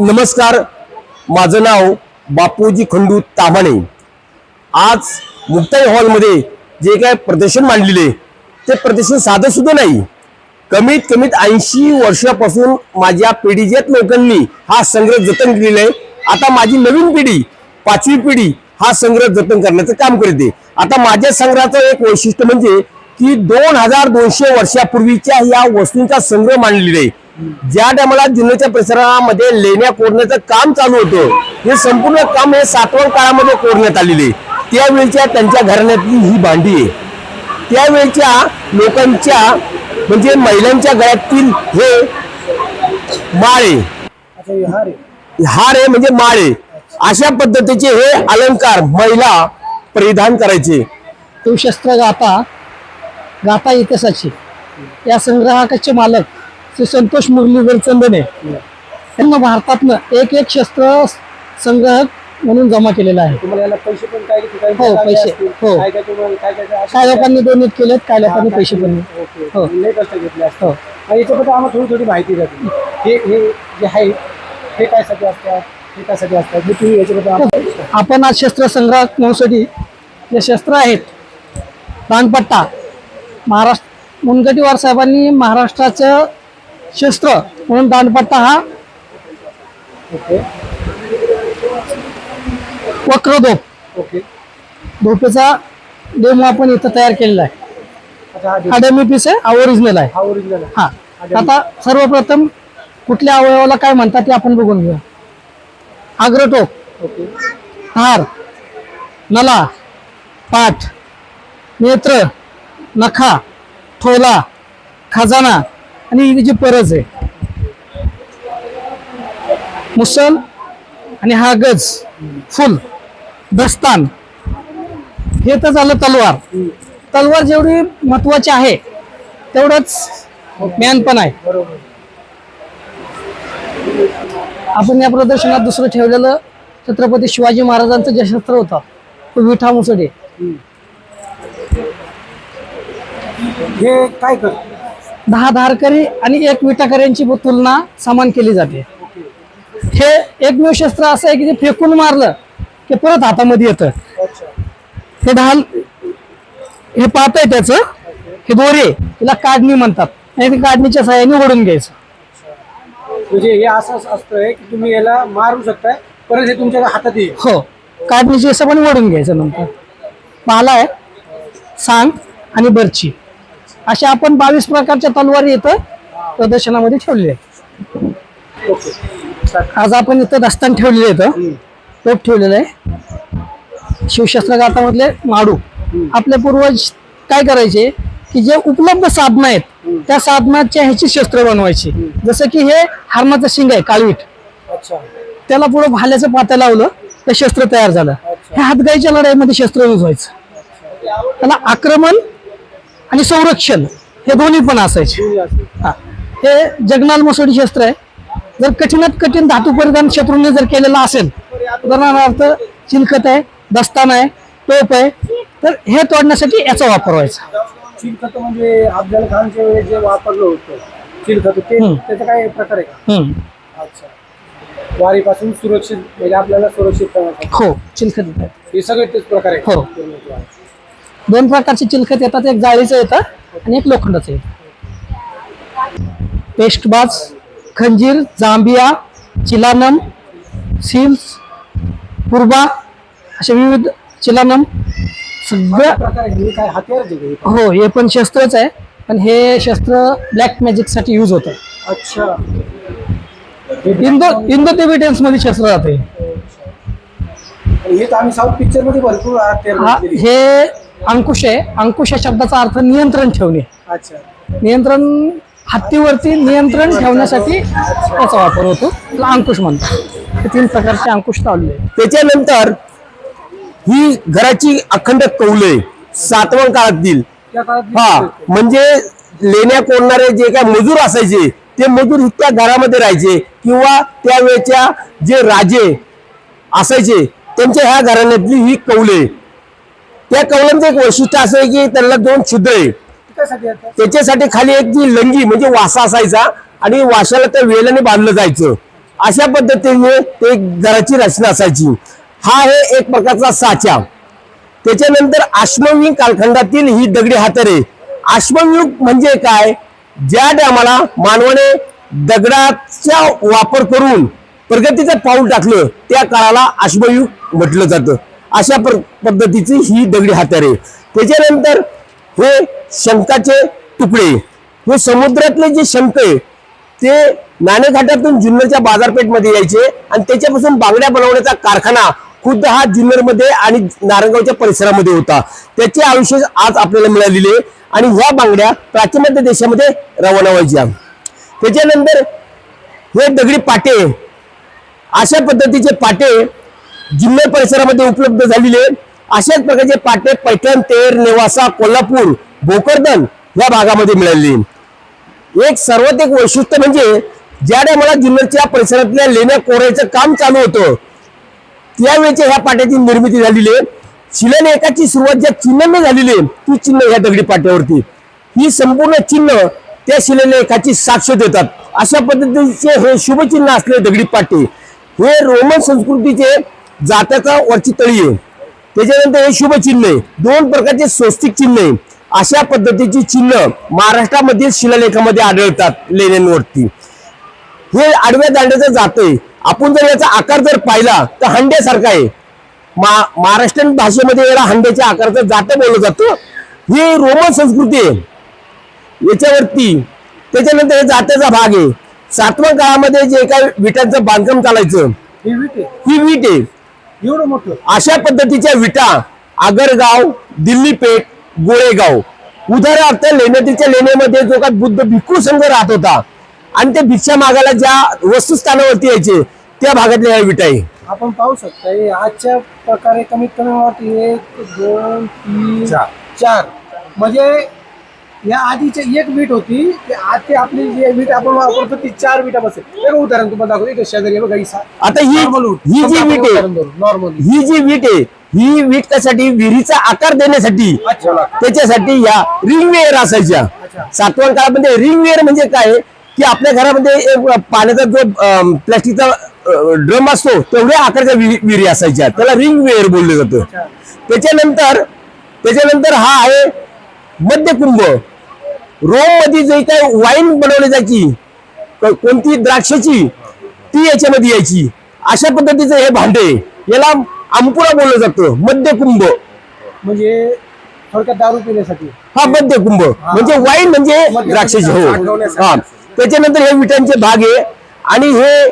नमस्कार. माझं नाव बापूजी खंडू तामाणे. आज मुक्ताई हॉलमध्ये जे काय प्रदर्शन मांडलेले ते प्रदर्शन साधं सुद्धा नाही. कमीत कमीत ऐंशी वर्षापासून माझ्या पिढीच्यात लोकांनी हा संग्रह जतन केलेला आहे. आता माझी नवीन पिढी पाचवी पिढी हा संग्रह जतन करण्याचं काम करते. आता माझ्या संग्रहाचं एक वैशिष्ट्य म्हणजे की दोन हजार दोनशे वर्षापूर्वीच्या या वस्तूंचा संग्रह मांडलेला आहे. ज्या टायमाला जुन्नरच्या परिसरामध्ये लेण्या कोरण्याचं काम चालू होतं हे संपूर्ण काम हे सातवण काळामध्ये कोरण्यात आलेले. त्यावेळेच्या त्यांच्या घराण्यातली ही भांडी आहे. त्यावेळेच्या लोकांच्या म्हणजे महिलांच्या गळ्यातील हे माळे हे हार आहे. म्हणजे माळे अशा पद्धतीचे हे अलंकार महिला परिधान करायचे. शिवशस्त्र गाथा गाथा इतिहासाची. या संग्रहाचे मालक श्री संतोष मुरलीधर चंदने यांना भारतातनं एक एक शस्त्र संग्रहक म्हणून जमा केलेला आहे तुम्हाला याला पैसे पण काय ठिकाणी हो, पैसे. असतील. हो. काय काय तुम्हाला काय काय काय काय लोकांनी डोनेट केलेत काय लोकांनी पैसे पण ओके हो. लय कष्ट घेतले असतात हो. आणि याच्याबद्दल आम्हाला थोडी थोडी माहिती तुम्ही. हे हे जे आहे हे कायसाठी असतात हे कायसाठी असतात हे तुम्ही याच्याबद्दल आम्हाला आपण आज शस्त्र संग्रहक म्हणूसाठी जे शस्त्र आहेत दानपट्टा महाराष्ट्र मुनगटीवार साहेबांनी महाराष्ट्राचं शस्त्र म्हणून दानपट्टा हा ओके वक्रदोप. ओके. धोपेचा डेमो आपण इथं तयार केलेला आहे. हा डेमो. पीस आहे हा ओरिजिनल आहे. हा हा. आता सर्वप्रथम कुठल्या अवयवाला काय म्हणतात ते आपण बघून घेऊ ओके. हार. नला. पाठ. नेत्र. नखा. ठोला. खजाना. आणि ही जी परज आहे मुसल आणि हा गज फुल दस्तान हे तर झालं तलवार. तलवार जेवढी महत्वाची आहे तेवढंच ज्ञान पण आहे. आपण या प्रदर्शनात दुसरं ठेवलेलं छत्रपती शिवाजी महाराजांचं जे शस्त्र होतं तो विठा मुसडे. हे काय कर दहा धारकरी आणि एक विटाकऱ्यांची तुलना समान केली जाते. हे एकमेव शस्त्र असं आहे की जे फेकून मारलं की परत हातामध्ये येतं. हे ढाल हे पात आहे त्याचं. हे दोरे तिला काढणी म्हणतात. आणि ते काढणीच्या सहाय्याने ओढून घ्यायचं. म्हणजे हे असं असं असतंय की तुम्ही याला मारू शकताय परत हे तुमच्या हातात येईल. हो काढणीची हिशोबाने ओढून घ्यायचं नंतर. पाला आहे सांग आणि बर्ची. अशा आपण बावीस प्रकारच्या तलवारी इथं प्रदर्शनामध्ये ठेवलेल्या आहेत. आज आपण इथं दस्तान ठेवलेलं इथं. टोप ठेवलेलं आहे. शिवशस्त्र गाथामधले माडू. आपले पूर्वज काय करायचे की जे उपलब्ध साधनं आहेत त्या साधनाच्या ह्याची शस्त्र बनवायची. जसं की हे हरणाचं शिंग आहे काळवीट. त्याला पुढे भाल्याचं पात्या लावलं तर शस्त्र तयार झालं. हे हातगाईच्या लढाईमध्ये शस्त्र यूज व्हायचं त्याला आक्रमण आणि संरक्षण हे दोन्ही पण असायचे. हा. हे जगनाल मसोडी शस्त्र आहे जर कठीणात कठीण धातू परिधान शत्रूने जर केलेलं असेल उदाहरणार्थ चिलखत आहे दस्तान आहे टोप आहे तर हे तोडण्यासाठी याचा वापर व्हायचा चिलखत म्हणजे अफजल खानच्या वेळेस जे वापरलं होतं चिलखत ते. त्याचा काय प्रकार आहे. अच्छा वारीपासून सुरक्षित म्हणजे आपल्याला सुरक्षित हो चिलखत हे सगळे तेच प्रकार आहे हो. दोन प्रकारचे चिलखत येतात एक जाळीचं येतं आणि एक लोखंडाचं येतं. पेस्टबाज खंजीर जांबिया चिलानम सिल्स पुरबा असे विविध चिलानम. सगळ्या हे हे? पण शस्त्रच आहे पण हे शस्त्र ब्लॅक मॅजिकसाठी युज होतं. अच्छा. इंदो इंदो तिबेटियन्समध्ये शस्त्र जाते हे हा. हे अंकुश आहे. अंकुश या शब्दाचा अर्थ नियंत्रण ठेवणे. अच्छा. नियंत्रण हत्तीवरती नियंत्रण ठेवण्यासाठी याचा वापर होतो. त्याला अंकुश म्हणतात. हे तीन प्रकारचे अंकुश आहेत. त्याच्यानंतर ही घराची अखंड कौले सातवण काळातील त्या काळात हा म्हणजे लेण्या कोरणारे जे काय मजूर असायचे ते मजूर त्या घरामध्ये राहायचे किंवा त्यावेळेच्या जे राजे असायचे त्यांच्या ह्या घराण्यातली ही कौले त्या कौलांचं एक वैशिष्ट्य असं आहे की त्यांना दोन छिद्र आहे त्याच्यासाठी खाली एक जी लंगी म्हणजे वासा असायचा आणि वाशाला त्या वेलाने बांधलं जायचं. अशा पद्धतीने ते घराची रचना असायची. हा आहे एक प्रकारचा साचा. त्याच्यानंतर अश्मयुग कालखंडातील ही दगडी हातरे. अश्मयुग म्हणजे काय? ज्या टायमाला मानवाने दगडाचा वापर करून प्रगतीचं पाऊल टाकलं त्या काळाला अश्मयुग म्हटलं जातं. अशा पद्धतीची ही दगडी हातारे त्याच्यानंतर हे शंखाचे तुकडे. हे समुद्रातले जे शंख आहे ते नाणेघाटातून जुन्नरच्या बाजारपेठमध्ये यायचे आणि त्याच्यापासून बांगड्या बनवण्याचा कारखाना खुद्द हा जुन्नरमध्ये आणि नारंगावच्या परिसरामध्ये होता. त्याचे आयुष्य आज आपल्याला मिळालेले आणि ह्या बांगड्या प्राचीमध्य देशामध्ये रवाना व्हायच्या. त्याच्यानंतर हे दगडी पाटे अशा पद्धतीचे पाटे जिल्हा परिसरामध्ये उपलब्ध झालेले अशाच प्रकारचे पाटे पैठण तेर नेवासा कोल्हापूर भोकरदन या भागामध्ये मिळाले एक सर्वात एक वैशिष्ट्य म्हणजे ज्या टायमाला जिल्ह्याच्या परिसरातल्या लेण्या कोरायचं काम चालू होतं त्यावेळेच्या ह्या पाट्याची निर्मिती झालेली आहे. शिलालेखाची सुरुवात ज्या चिन्हाने झालेली आहे ती चिन्ह ह्या दगडी पाट्यावरती. ही संपूर्ण चिन्ह त्या शिलालेखाची साक्ष देतात. अशा पद्धतीचे हे शुभचिन्ह असलेले दगडी पाटे. हे रोमन संस्कृतीचे जात्याचा वरची तळी आहे त्याच्यानंतर हे शुभचिन्ह आहे दोन प्रकारचे स्वस्तिक चिन्ह. आहे अशा पद्धतीची चिन्ह महाराष्ट्रामधील शिलालेखामध्ये आढळतात लेण्यांवरती. हे आडव्या दांड्याचं जात आहे. आपण जर याचा आकार जर पाहिला तर हंड्यासारखा आहे. मा महाराष्ट्रीयन भाषेमध्ये याला हंड्याच्या आकाराचं जात बोललं जातं. ही रोमन संस्कृती आहे. याच्यावरती त्याच्यानंतर हे जात्याचा भाग आहे. सातव्या काळामध्ये जे काय विटांचं बांधकाम चालायचं ही वीट आहे. ही वीट आहे. एवढं मोठं. अशा पद्धतीच्या विटा आगरगाव दिल्ली पेठ गोळेगाव उदाहरणार्थ लेण्यातीच्या लेण्यामध्ये जो का बुद्ध भिक्खू संघ राहत होता आणि ते भिक्षा मागायला ज्या वस्तुस्थानावरती यायचे त्या भागातल्या या विटा आहे. आपण पाहू शकता हे आजच्या प्रकारे कमीत कमी वाटतं एक दोन तीन. चार. म्हणजे या आधीची एक वीट होती ते आज ते आपली जी वीट आपण वापरतो ती चार विटा बसेल एक उदाहरण तुम्हाला दाखवतो इथे शेजारी आहे बघा ही सा- आता ही normal. ही जी आपण वीट आहे उदाहरण धरू, normal वीट. ही जी वीट आहे ही वीट कशासाठी विहिरीचा आकार देण्यासाठी अच्छा त्याच्यासाठी या रिंग वेअर असायच्या अच्छा. काळामध्ये रिंग वेअर म्हणजे काय की आपल्या घरामध्ये एक पाण्याचा जो प्लास्टिकचा ड्रम असतो तेवढ्या आकारच्या विहि- विहिरी असायच्या त्याला रिंग वेअर बोललं जातं अच्छा. त्याच्यानंतर त्याच्यानंतर हा आहे मध्यकुंभ. रोममध्ये जे काय वाईन बनवली जायची क- कोणती द्राक्षाची ती याच्यामध्ये यायची. अशा पद्धतीचं हे भांडे याला अंपुरा बोललं जातं मध्यकुंभ. म्हणजे थोडक्यात दारू पिण्यासाठी. हा मध्यकुंभ. म्हणजे वाईन म्हणजे द्राक्षाची हो. हा. त्याच्यानंतर हे विटांचे भाग आहे. आणि हे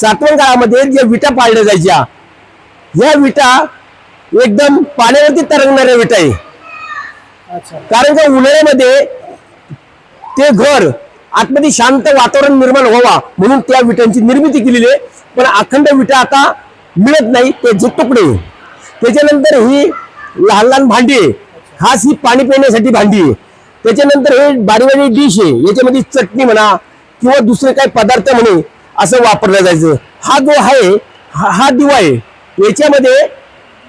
सातव्या काळामध्ये जे विटा पाळल्या जायच्या ह्या विटा एकदम पाण्यावरती तरंगणाऱ्या विटा आहे. कारण का उन्हाळ्यामध्ये ते घर आतमध्ये शांत वातावरण निर्माण व्हावा म्हणून त्या विटांची निर्मिती केलेली आहे. पण अखंड विटा आता मिळत नाही त्याचे तुकडे. त्याच्यानंतर ही लहान लहान भांडी आहे. खास ही पाणी पिण्यासाठी भांडी आहे. त्याच्यानंतर हे बारी डिश आहे. याच्यामध्ये चटणी म्हणा किंवा दुसरे काही पदार्थ म्हणे असं वापरलं जायचं. हा जो आहे हा हा दिवा आहे. याच्यामध्ये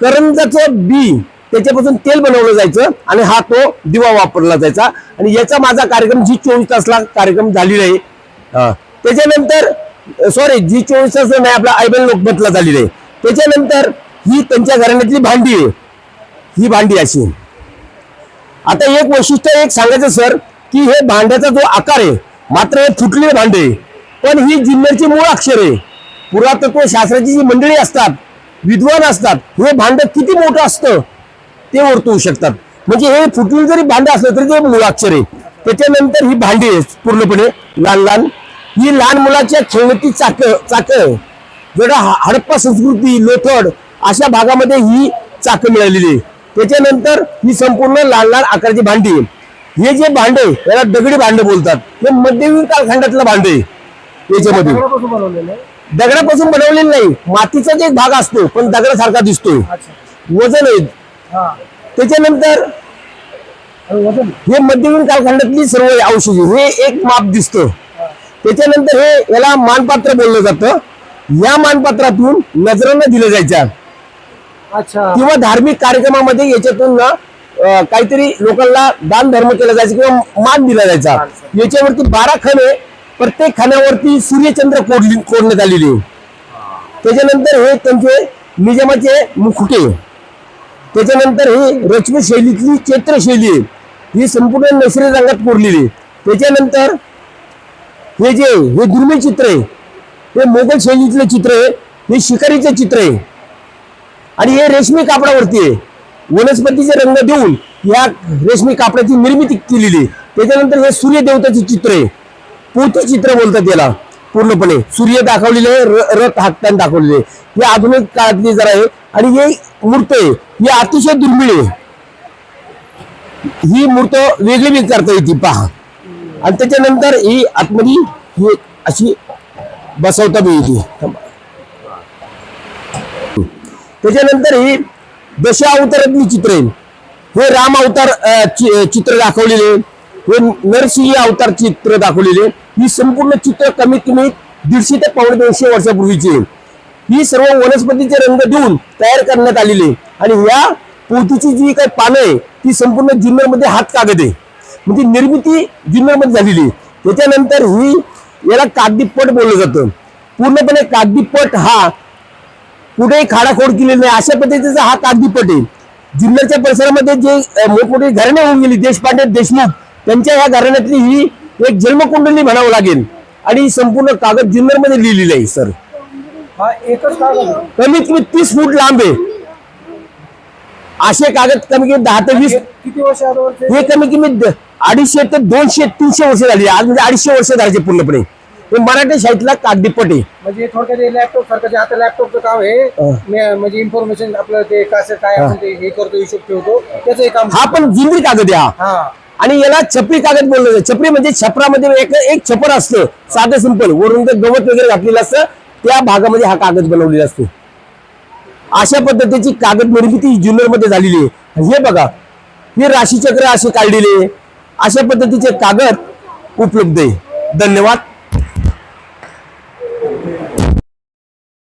करंजाचं बी त्याच्यापासून तेल बनवलं जायचं आणि हा तो दिवा वापरला जायचा. आणि याचा माझा कार्यक्रम जी चोवीस तासला कार्यक्रम झालेला आहे. त्याच्यानंतर सॉरी जी चोवीस तास नाही आपला आयबल लोकमतला झालेला आहे. त्याच्यानंतर ही त्यांच्या घराण्यातली भांडी आहे. ही भांडी अशी. आता एक वैशिष्ट्य एक सांगायचं सर की हे भांड्याचा जो आकार आहे मात्र हे फुटलेले भांडे पण ही जिल्ह्याची मूळ अक्षर आहे. पुरातत्व शास्त्राची जी मंडळी असतात विद्वान असतात हे भांड किती मोठं असतं? ते ओळखू शकतात. म्हणजे हे फुटलेलं जरी भांड असलं तरी ते मूळाक्षर आहे. त्याच्यानंतर ही भांडी आहे पूर्णपणे लहान लहान. ही लहान मुलाच्या खेळण्याची चाक चाक जेवढा हडप्पा संस्कृती लोथड अशा भागामध्ये ही चाकं मिळालेली आहे. त्याच्यानंतर ही संपूर्ण लहान लहान आकाराची भांडी आहे. हे जे भांडे याला दगडी भांडे बोलतात. हे मध्ययुगीन कालखंडातलं भांडे आहे. याच्यामध्ये. दगडापासून बनवलेलं आहे? नाही. मातीचा जे भाग असतो पण दगडासारखा दिसतोय. वजन आहे. त्याच्यानंतर हे मध्ययुगीन कालखंडातली सर्व औषधी हे एक माप दिसतं. त्याच्यानंतर हे याला मानपात्र बोललं जातं. या मानपात्रातून नजरांना दिलं जायच्या. अच्छा. किंवा धार्मिक कार्यक्रमामध्ये याच्यातून ना काहीतरी लोकांना दान धर्म केला जायचा किंवा मान दिला जायचा. याच्यावरती बारा खाने प्रत्येक खाण्यावरती सूर्यचंद्र कोडली कोडण्यात आलेले. त्याच्यानंतर हे त्यांचे निजामाचे मुखुटे त्याच्यानंतर ही रचमी शैलीतली चैत्र शैली आहे. ही संपूर्ण नैसर्गिक रंगात कोरलेली त्याच्यानंतर हे जे हे दुर्मिळ चित्र आहे. हे मोगल शैलीतलं चित्र आहे. हे शिकारीचं चित्र आहे. आणि हे रेशमी कापडावरती आहे. वनस्पतीचे रंग देऊन या रेशमी कापडाची निर्मिती केलेली त्याच्यानंतर हे सूर्यदेवताचे चित्र आहे. पोती चित्र बोलतात याला. पूर्णपणे सूर्य दाखवलेले र- रथ हाकताना दाखवलेले हे आधुनिक काळातली जरा आहे आणि हे मूर्त आहे. ही अतिशय दुर्मिळ आहे. ही मूर्त वेगळी वेगळी करता येते पहा. आणि त्याच्यानंतर ही आतमध्ये ही अशी बसवता बी येते. त्याच्यानंतर ही दशा अवतारातली चित्र आहे. हे राम अवतार चित्र दाखवलेले हे नरसिंह अवतार चित्र दाखवलेले ही संपूर्ण चित्र कमीत कमी दीडशे ते पावणे दोनशे वर्षापूर्वीची आहे. ही सर्व वनस्पतीचे रंग देऊन तयार करण्यात आलेली आहे. आणि या पोतीची जी काही पानं आहे ती संपूर्ण जुन्नरमध्ये हात कागद आहे. म्हणजे निर्मिती जुन्नरमध्ये झालेली आहे. त्याच्यानंतर ही याला कागदी पट बोललं जातं. पूर्णपणे कागदी पट हा कुठेही खाडाखोड केलेली नाही. अशा पद्धतीचा हा कागदी पट आहे. जुन्नरच्या परिसरामध्ये जे अं, मोठमोठी घराणे होऊन गेली देशपांडे देशमुख त्यांच्या ह्या घराण्यातली ही एक जन्मकुंडली म्हणावं लागेल. आणि संपूर्ण कागद जुन्नरमध्ये लिहिलेली आहे सर. हा एकच कागद आहे. कमीत कमी तीस फूट लांब आहे. असे कागद कमी कमी दहा ते वीस हे किती वर्ष अगोदरचे हे कमी कमी द- अडीचशे ते दोनशे तीनशे वर्ष झाली. आज म्हणजे अडीचशे वर्ष झाले पूर्णपणे. हे मराठी साहित्याला कागदी पट आहे. म्हणजे थोडक्यात लॅपटॉप सारखं जे आता लॅपटॉपचं काम आहे. मे- म्हणजे इन्फॉर्मेशन आपलं ते कसं काय आपण ते हे करतो हिशोब ठेवतो. त्याचं काम हा पण जिंदरी कागद आहे हा. हा. आणि याला छपरी कागद बोललं जातं. छपरी म्हणजे छपरामध्ये एक एक छपर असतं. साधं सिंपल वरून ते गवत वगैरे घातलेलं असतं. त्या भागामध्ये हा कागद बनवलेला असतो. अशा पद्धतीची कागद निर्मिती जुन्नरमध्ये झालेली आहे. हे बघा हे राशीचक्र असे काढलेले अशा पद्धतीचे कागद उपलब्ध आहे. धन्यवाद.